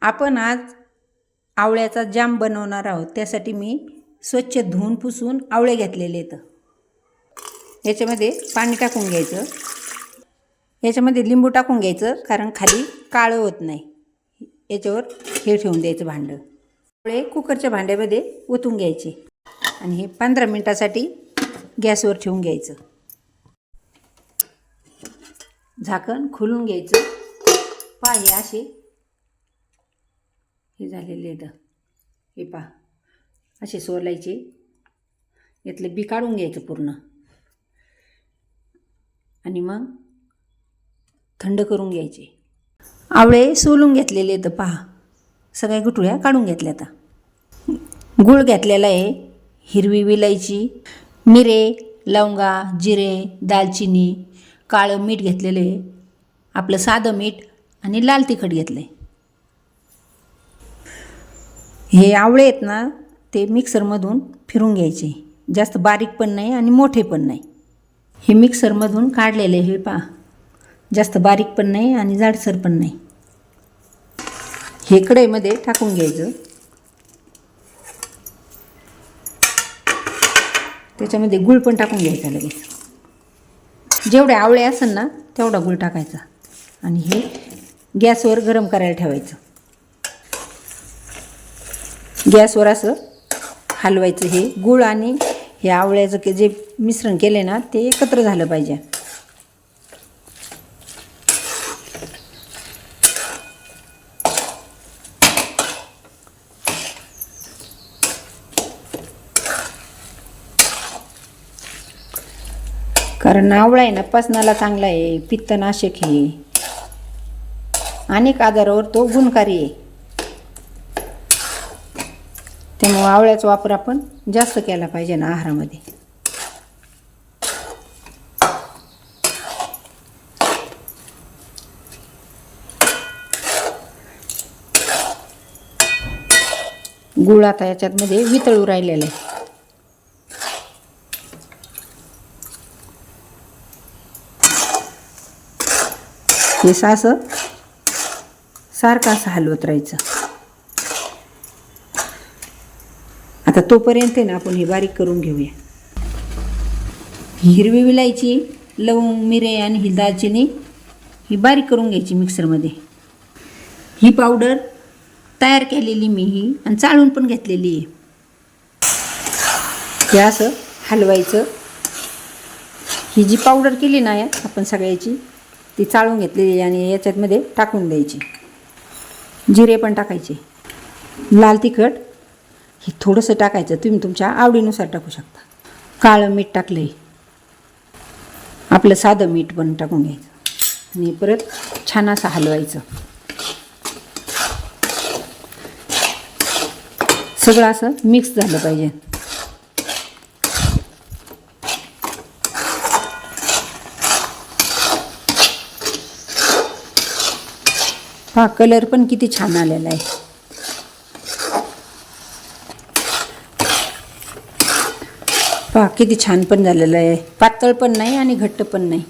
आपण आज आवळ्याचा जाम बनवणार आहोत. त्यासाठी मी स्वच्छ धुवून पुसून आवळे घेतलेले आहेत. याच्यामध्ये पाणी टाकून घ्यायचं. याच्यामध्ये लिंबू टाकून घ्यायचं कारण खाली काळं होत नाही. याच्यावर हे ठेवून द्यायचं भांडं. आवळे कुकरच्या भांड्यामध्ये ओतून घ्यायचे. आणि हे पंधरा मिनटासाठी गॅसवर ठेवून घ्यायचं. झाकण खोलून घ्यायचं. पहा असे हे झालेले आहेत. हे पहा. असे सोलायचे. यातलं बी काढून घ्यायचं पूर्ण. आणि मग थंड करून घ्यायचे. आवळे सोलून घेतलेले आहेत पहा. सगळ्या गुठुळ्या काढून घेतल्या आता. गूळ घेतलेला आहे. हिरवी विलायची मिरे लवंगा जिरे दालचिनी काळं मीठ घेतलेलं आहे. आपलं साधं मीठ आणि लाल तिखट घेतलं आहे हे आवळे आहेत ना ते मिक्सरमधून फिरून घ्यायचे. जास्त बारीक पण नाही आणि मोठे पण नाही. हे मिक्सरमधून काढलेले हे पा जास्त बारीक पण नाही आणि जाडसर पण नाही. हे कढईमध्ये टाकून घ्यायचं. त्याच्यामध्ये गुळ पण टाकून घ्यायचा लगेच. जेवढे आवळे असेल ना तेवढा गुळ टाकायचा. आणि हे गॅसवर गरम करायला ठेवायचं. गॅसवर असं हलवायचं हे. गूळ आणि हे आवळ्याचं के जे मिश्रण केले ना ते एकत्र झालं पाहिजे. कारण आवळा आहे ना पचनाला चांगला आहे. पित्तनाशक आहे. अनेक आजारावर तो गुणकारी आहे. त्यामुळं आवळ्याचा वापर आपण जास्त केला पाहिजे ना आहारामध्ये. गुळ आता याच्यातमध्ये वितळू राहिलेलं आहे. हे सास सारखं असं हलवत राहायचं. आता तोपर्यंत आहे ना आपण हे बारीक करून घेऊया. हिरवी विलायची लवंग मिरे आणि ही दालचिनी ही बारीक करून घ्यायची मिक्सरमध्ये. ही पावडर तयार केलेली मी ही आणि चाळून पण घेतलेली आहे. हे असं हलवायचं. ही जी पावडर केली ना यात आपण सगळ्याची ती चाळून घेतलेली आणि याच्यातमध्ये टाकून द्यायची. जिरे पण टाकायचे. लाल तिखट. हे थोडंसं टाकायचं तुम्ही तुमच्या आवडीनुसार टाकू शकता. काळं मीठ टाकलं आहे आपलं साधं मीठ पण टाकून घ्यायचं. आणि परत छान असं हलवायचं. सगळं असं मिक्स झालं पाहिजे. हा कलर पण किती छान आलेला आहे. पहा किती छान पण झालेलं आहे. पातळ पण नाही आणि घट्ट पण नाही.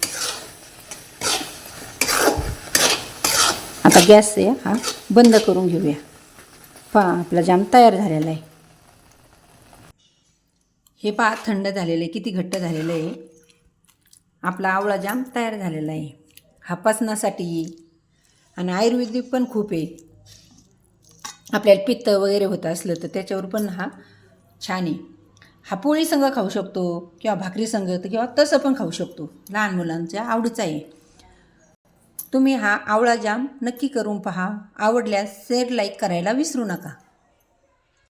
आता गॅस आहे हा. बंद करून घेऊया. पहा आपला जाम तयार झालेला आहे. हे पहा थंड झालेलं आहे किती घट्ट झालेलं आहे. आपला आवळा जाम तयार झालेला आहे. हा पचनासाठी आणि आयुर्वेदिक पण खूप आहे. आपल्याला पित्त वगैरे होत असलं तर त्याच्यावर पण हा छान आहे. हा पोळी संग खाऊ शकतो किंवा भाकरी संग तर किंवा तसं पण खाऊ शकतो. लहान मुलांच्या आवडीचा आहे. तुम्ही हा आवळा जाम नक्की करून पहा. आवडल्यास शेअर लाईक करायला विसरू नका.